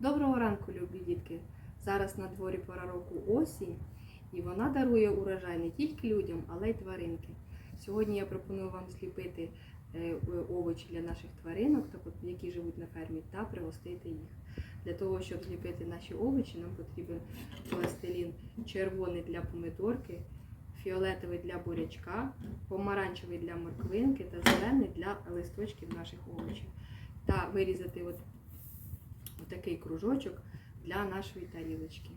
Доброго ранку, любі дітки! Зараз на дворі пора року осінь, і вона дарує урожай не тільки людям, але й тваринки. Сьогодні я пропоную вам зліпити е, овочі для наших тваринок, які живуть на фермі, та пригостити їх. Для того, щоб зліпити наші овочі, нам потрібен пластилін червоний для помидорки, фіолетовий для бурячка, помаранчевий для морквинки та зелений для листочків наших овочів. Та вирізати от такий кружочок для нашої тарілочки.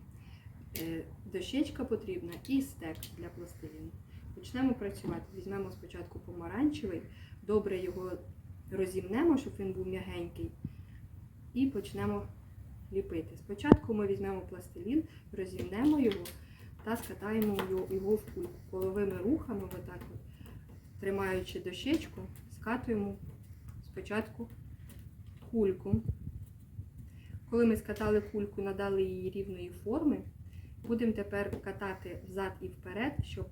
Е, Дощечка потрібна і стек для пластиліну. Почнемо працювати. Візьмемо спочатку помаранчевий, добре його розімнемо, щоб він був м'ягенький, і почнемо ліпити. Спочатку ми візьмемо пластилін, розімнемо його та скатаємо його в кульку. Коловими рухами, отак от, тримаючи дощечку, скатуємо спочатку кульку. Коли ми скатали кульку, надали їй рівної форми, будемо тепер катати взад і вперед, щоб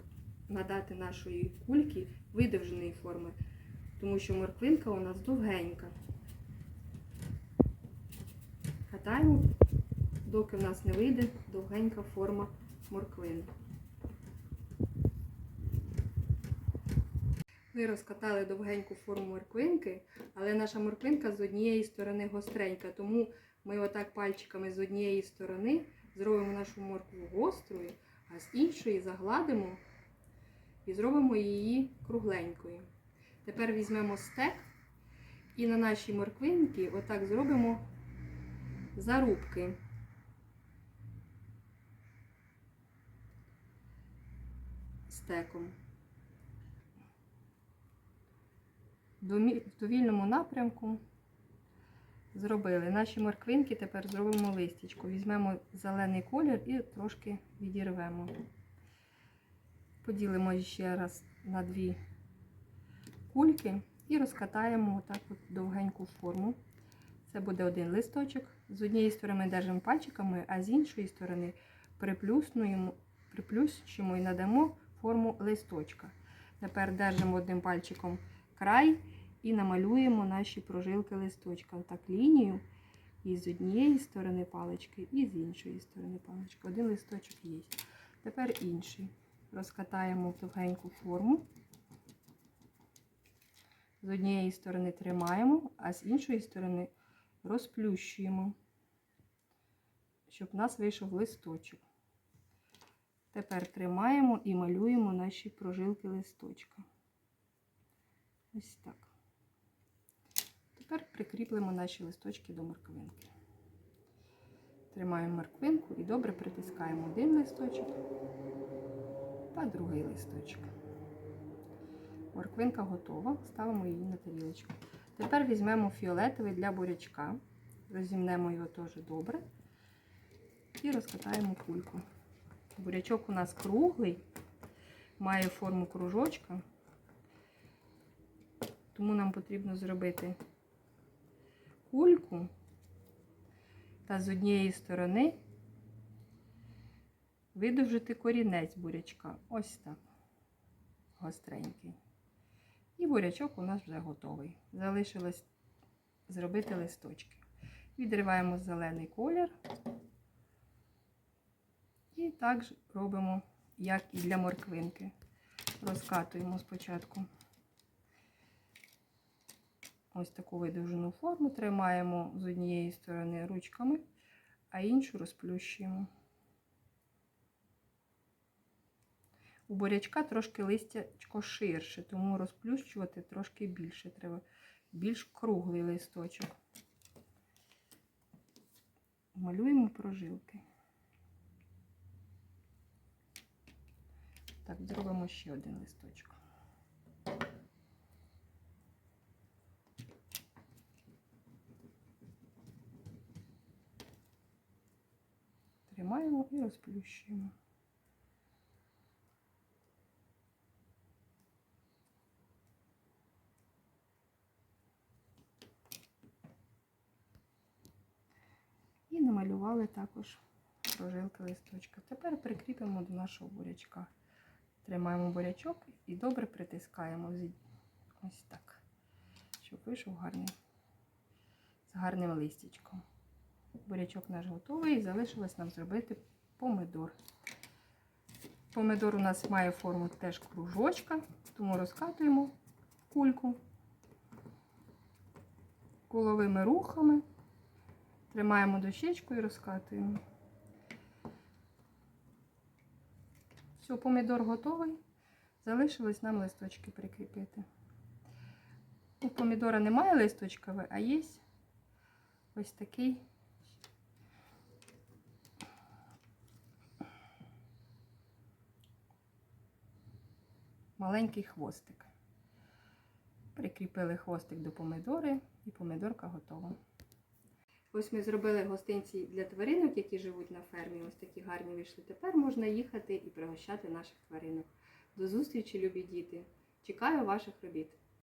надати нашої кульки видовженої форми, тому що морквинка у нас довгенька. Катаємо, доки в нас не вийде довгенька форма морквини. Ми розкатали довгеньку форму морквинки, але наша морквинка з однієї сторони гостренька, тому ми отак пальчиками з однієї сторони зробимо нашу моркву гострою, а з іншої загладимо і зробимо її кругленькою. Тепер візьмемо стек і на нашій морквинці отак зробимо зарубки. Стеком. В довільному напрямку зробили. Наші морквинки тепер зробимо листячко. Візьмемо зелений колір і трошки відірвемо. Поділимо ще раз на дві кульки і розкатаємо отак от довгеньку форму. Це буде один листочок. З однієї сторони держимо пальчиками, а з іншої сторони приплющимо і надамо форму листочка. Тепер держимо одним пальчиком край і намалюємо наші прожилки листочка. Так лінію і з однієї сторони палички, і з іншої сторони палички. Один листочок є. Тепер інший. Розкатаємо в довгеньку форму. З однієї сторони тримаємо, а з іншої сторони розплющуємо, щоб у нас вийшов листочок. Тепер тримаємо і малюємо наші прожилки листочка. Ось так. Тепер прикріплемо наші листочки до морквинки. Тримаємо морквинку і добре притискаємо один листочок та другий листочок. Морквинка готова, ставимо її на тарілочку. Тепер візьмемо фіолетовий для бурячка, розімнемо його теж добре і розкатаємо кульку. Бурячок у нас круглий, має форму кружочка, тому нам потрібно зробити кульку та з однієї сторони видовжити корінець бурячка. Ось так, гостренький. І бурячок у нас вже готовий. Залишилось зробити листочки. Відриваємо зелений колір. І так робимо, як і для морквинки. Розкатуємо спочатку ось таку видовжену форму, тримаємо з однієї сторони ручками, а іншу розплющуємо. У бурячка трошки листячко ширше, тому розплющувати трошки більше треба. Більш круглий листочок. Малюємо прожилки. Так, зробимо ще один листочок. Тримаємо і розплющуємо. І намалювали також прожилки листочка. Тепер прикріпимо до нашого бурячка. Тримаємо бурячок і добре притискаємо ось так, щоб вийшов гарний, з гарним листячком. Бурячок наш готовий і залишилось нам зробити помидор. Помидор у нас має форму теж кружочка, тому розкатуємо кульку коловими рухами, тримаємо дощечку і розкатуємо. Все, помідор готовий. Залишилось нам листочки прикріпити. У помідора немає листочкової, а є ось такий маленький хвостик. Прикріпили хвостик до помидори і помидорка готова. Ось ми зробили гостинці для тваринок, які живуть на фермі. Ось такі гарні вийшли. Тепер можна їхати і пригощати наших тваринок. До зустрічі, любі діти! Чекаю ваших робіт!